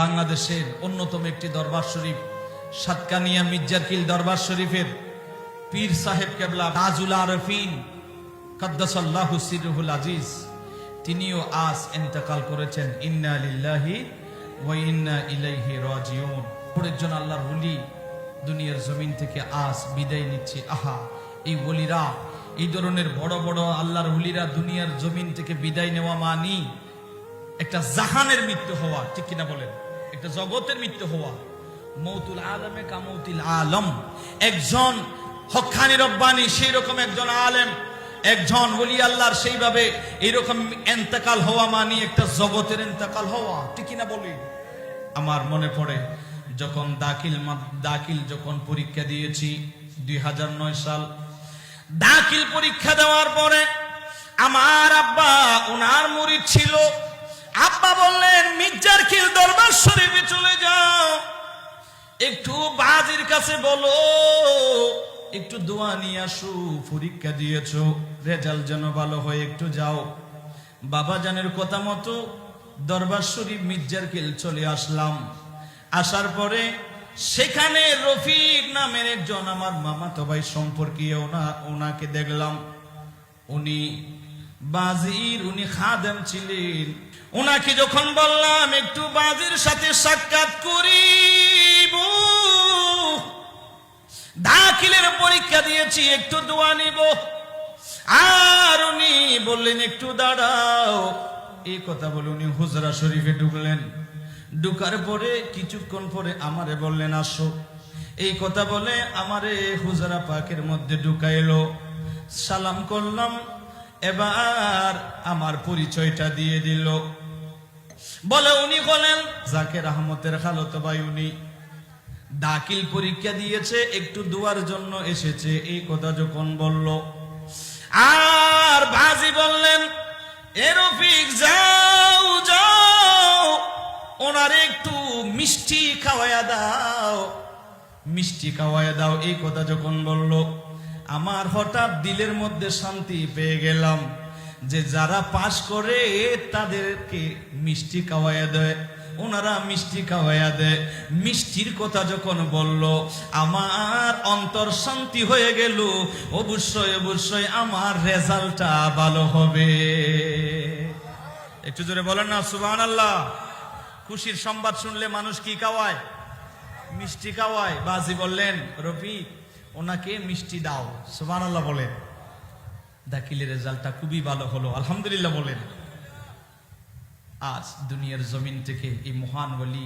বাংলাদেশের অন্যতম একটি দরবার শরীফ, সাতকানিয়া মির্জারকিল দরবার শরীফের পীর সাহেব কেবলা তাজুল আরফিন কাদ্দাসাল্লাহু সিরহুল আজিজ। তিনিও আজ ইন্তেকাল করেছেন, ইন্না লিল্লাহি ওয়া ইন্না ইলাইহি রাজিউন। একজন আল্লাহর ওলি দুনিয়ার জমিন থেকে আজ বিদায় নিচ্ছে। আহা, এই ওলিরা, এই ধরনের বড় বড় আল্লাহর ওলিরা দুনিয়ার জমিন থেকে বিদায় নেওয়া মানি একটা জাহানের মৃত্যু হওয়া, ঠিক কিনা বলেন? একটা জগতের মৃত্যু হওয়া। মৌতুল আলমে কামৌতিল আলম। একজন হকানি রব্বানি সেই রকম একজন আলেম। একজন ওলি আল্লাহর সেইভাবে এইরকম এন্তেকাল হওয়া মানি একটা জগতের এন্তেকাল হওয়া। ঠিক কিনা বলি? আমার মনে পড়ে, যখন দাখিল দাখিল যখন পরীক্ষা দিয়েছি দুই হাজার নয় সাল, দাখিল পরীক্ষা দেওয়ার পরে আমার আব্বা, ওনার মুরিদ ছিল। আব্বা বললেন মির্জার খিল দরবার শরীফে চলে যাও। একটু বাজির কাছে বলো, একটু দোয়া নিয়ে আসো, পরীক্ষা দিয়েছ, রেজাল্ট যেন ভালো হয়, একটু যাও। বাবা জানের কথা মতো দরবার শরীফ মির্জার কিল চলে আসলাম। আসার পরে সেখানে রফিক নামের একজন আমার মামাতো ভাই সম্পর্কীয় ওনা ওনাকে দেখলাম। উনি বাজির, উনি খাদেম ছিলেন। ওনাকে যখন বললাম, একটু বাজির সাথে সাক্ষাৎ করিব। দাখিলের পরীক্ষা দিয়েছি, একটু দোয়া নিব। আর উনি বললেন, একটু দাঁড়াও। এই কথা বলে উনি হুজরা শরীফে ঢুকলেন। ঢুকার পরে, কিছুক্ষণ পরে আমারে বললেন, আসো। এই কথা বলে আমারে হুজরা পাকের মধ্যে ঢুকাইলো। সালাম করলাম। এবার আমার পরিচয়টা দিয়ে দিল। বলে উনি বলেন, জাকের আহমদের খালত ভাই উনি দাখিল পরীক্ষা দিয়েছে, একটু দুয়ার জন্য এসেছে। এই কথা যখন বলল, আর ভাজি বললেন এরফিক যাও যাও, ওনার একটু মিষ্টি খাওয়াইয়া দাও। মিষ্টি খাওয়াইয়া দাও, এই কথা যখন বলল আমার হঠাৎ দিলের মধ্যে শান্তি পেয়ে গেলাম যে যারা পাশ করে তাদেরকে মিষ্টি খাওয়াইয়া দেয়। ওনারা মিষ্টি খাওয়াইয়া দেয়। মিষ্টির কথা যখন বলল, আমার অন্তর শান্তি হয়ে গেল। অবশ্যই অবশ্যই আমার রেজাল্টটা ভালো হবে। একটু জোরে বলেন না সুবাহ আল্লাহ খুশির সংবাদ শুনলে মানুষ কি খাওয়ায়? মিষ্টি খাওয়ায়। বাজি বললেন রফি ওনাকে মিষ্টি দাও সুবান আল্লাহ বলেন। দাখিলের রেজাল্টটা খুবই ভালো হলো, আলহামদুলিল্লাহ বলেন। আজ দুনিয়ার জমিন থেকে এই মহান বলি